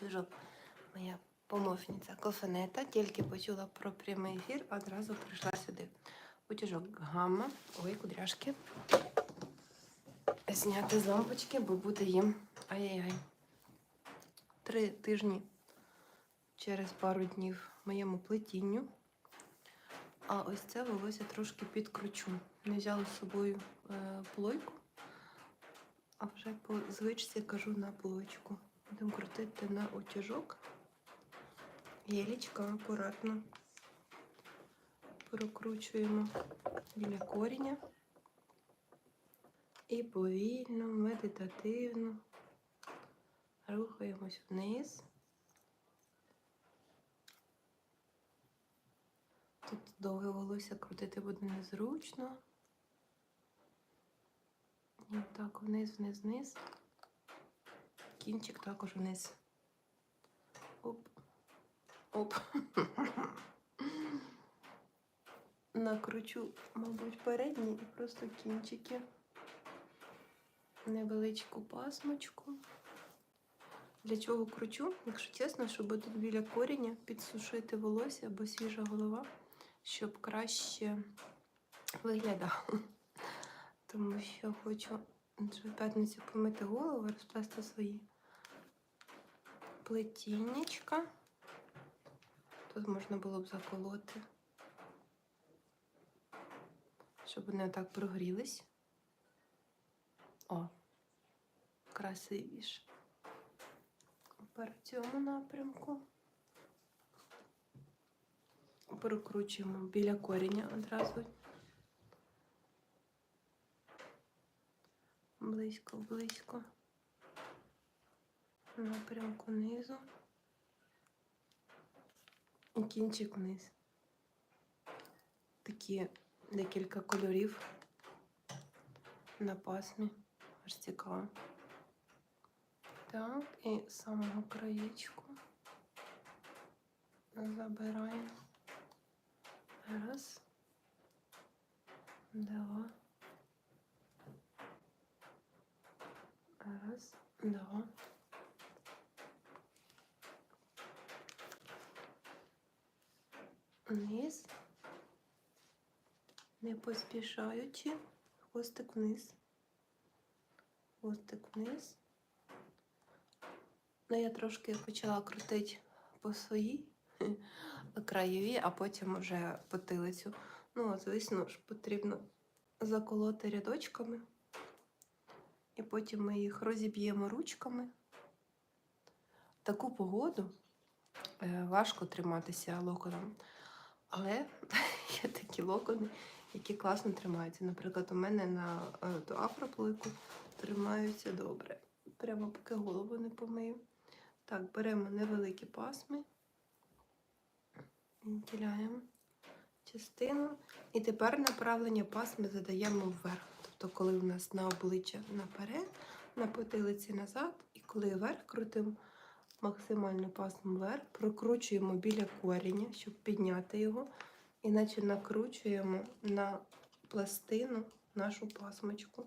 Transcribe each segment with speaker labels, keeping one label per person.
Speaker 1: утюжок. Моя помощниця кофенета, тільки почула про прямий ефір, одразу прийшла сюди. Утюжок гамма. Ой, кудряшки. Зняти з лампочки, бо буде їм ай-яй-яй. Три тижні через пару днів моєму плетінню. А ось це волосся трошки підкручу. Не взяла з собою е, плойку, а вже по звичці кажу на плойку. Будемо крутити на утяжок. Єлічка акуратно прокручуємо біля коріння. І повільно, медитативно рухаємось вниз. Тут довге волосся крутити буде незручно. І так, вниз, вниз, вниз. Кінчик також вниз. Оп. Оп. Накручу, мабуть, передні і просто кінчики. Невеличку пасмочку. Для чого кручу? Якщо чесно, щоб тут біля коріння підсушити волосся або свіжа голова, щоб краще виглядало. Тому що хочу в п'ятницю помити голову, розплести свої плетіннячка. Тут можна було б заколоти, щоб вони отак прогрілись. О, красивіше. Тепер в цьому напрямку. Прокручуємо біля коріння одразу. Близько, близько. Напрямку низу. І кінчик вниз. Такі декілька кольорів на пасмі. Аж цікаво. Так, і з самого краєчку забираємо. Раз, два. Раз, два. Вниз. Не поспішаючи. Хвостик вниз. Хвостик вниз. Ну, я трошки почала крутити по своїй краєві, а потім вже потилицю. Ну, звісно ж, потрібно заколоти рядочками. І потім ми їх розіб'ємо ручками. Таку погоду е, важко триматися локоном. Але є такі локони, які класно тримаються. Наприклад, у мене на е, ту афроплойку тримаються добре. Прямо поки голову не помию. Так, беремо невеликі пасми, відділяємо частину. І тепер направлення пасми задаємо вверх. Тобто, коли у нас на обличчя наперед, на потилиці назад, і коли вверх крутимо максимально пасму вверх, прокручуємо біля коріння, щоб підняти його, іначе накручуємо на пластину нашу пасмочку.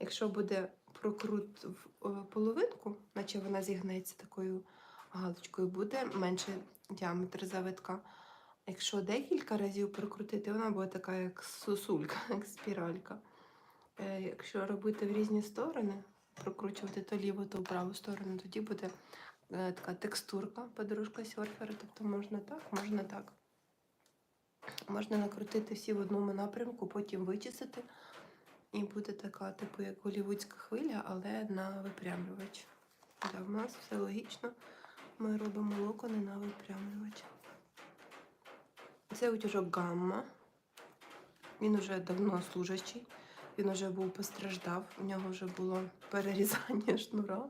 Speaker 1: Якщо буде прокрут в е, половинку, наче вона зігнеться такою галочкою, буде менший діаметр завитка. Якщо декілька разів прокрутити, вона буде така, як сосулька, як спіралька. Е, Якщо робити в різні сторони, прокручувати то ліву, то праву сторону, тоді буде така текстурка, подружка серфера. Тобто можна так, можна так. Можна накрутити всі в одному напрямку, потім вичистити. І буде така, типу, як голівудська хвиля, але на випрямлювач. Да, в нас все логічно. Ми робимо локони на випрямлювач. Це утюжок гамма. Він уже давно служачий. Він вже був постраждав. У нього вже було перерізання шнура.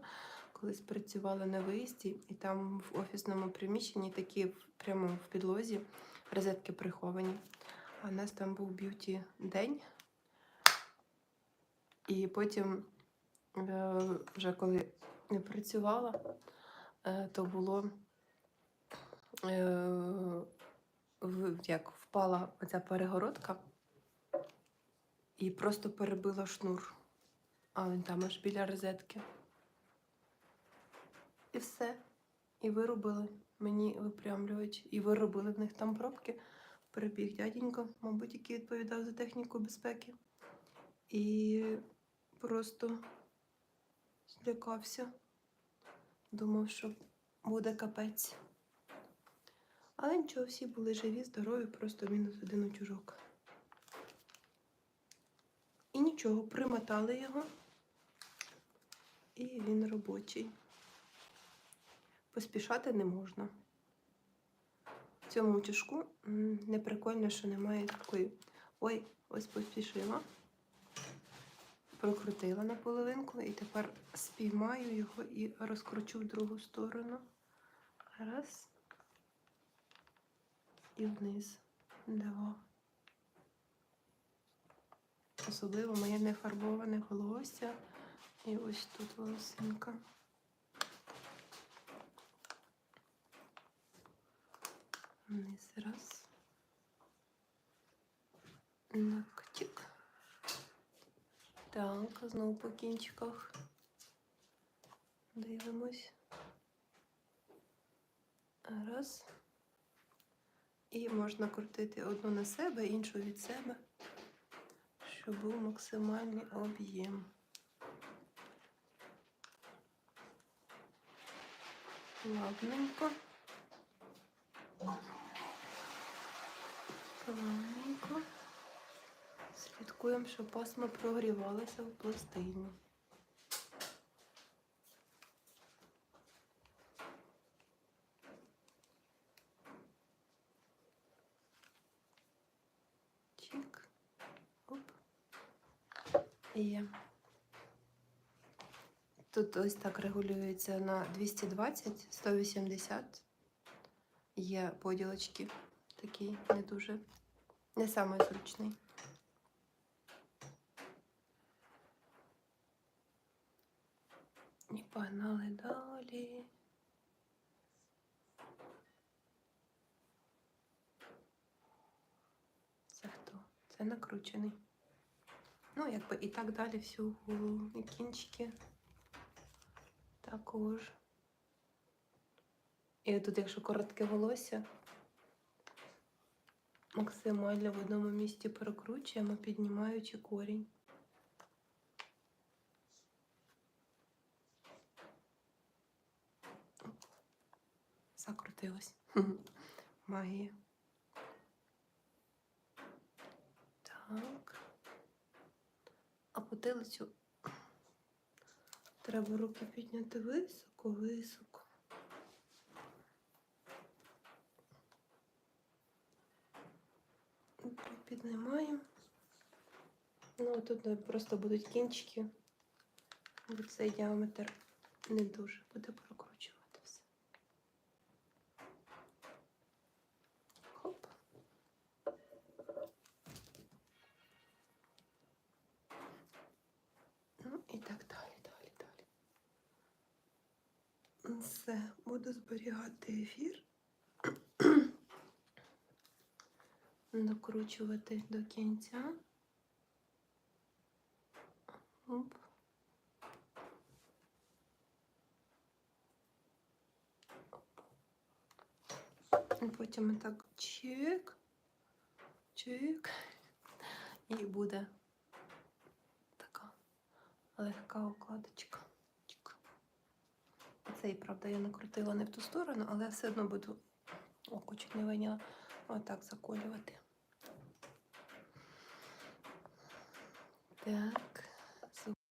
Speaker 1: Колись працювала на виїзді, і там в офісному приміщенні такі прямо в підлозі розетки приховані. А у нас там був б'юті день. І потім, е, вже коли не працювала, е, то було е, як впала оця перегородка і просто перебила шнур. А він там аж біля розетки. І все. і виробили мені випрямлювач, і виробили в них там пробки. Прибіг дяденько, мабуть, який відповідав за техніку безпеки. І просто злякався. Думав, що буде капець. Але нічого, всі були живі, здорові, просто мінус один утюжок. І нічого, примотали його, і він робочий. Поспішати не можна. В цьому утюжку не прикольно, що немає такої. Ой, ось поспішила. Прокрутила на половинку і тепер спіймаю його і розкручу в другу сторону. Раз. І вниз. Два. Особливо моє нефарбоване волосся. І ось тут волосинка. Вниз раз. Ногтик. Так, знову по кінчиках. Дивимось. Раз. І можна крутити одну на себе, іншу від себе, щоб був максимальний об'єм. Плавненько. Плавненько. Слідкуємо, щоб пасма прогрівалася в пластині. Чик. Оп. Є. Тут ось так регулюється на 220, 180. Є поділочки. Такий не дуже, не самий зручний. І погнали далі. Це хто? Це накручений. Ну, якби і так далі всю голову. Кінчики також. І тут, якщо коротке волосся, максимально в одному місці прокручуємо, піднімаючи корінь. Закрутилось. Магія. Так. А потилицю треба руки підняти високо, високо. Піднімаємо. Ну, тут просто будуть кінчики, бо цей діаметр не дуже буде прокручувати все. Хоп. Ну і так далі, далі, далі. Все, буду зберігати ефір. Докручувати до кінця. Оп. Потім так чик, чик. І буде така легка укладочка. Цей, правда, я накрутила не в ту сторону, але все одно буду око не виняла. Отак заколювати. Так.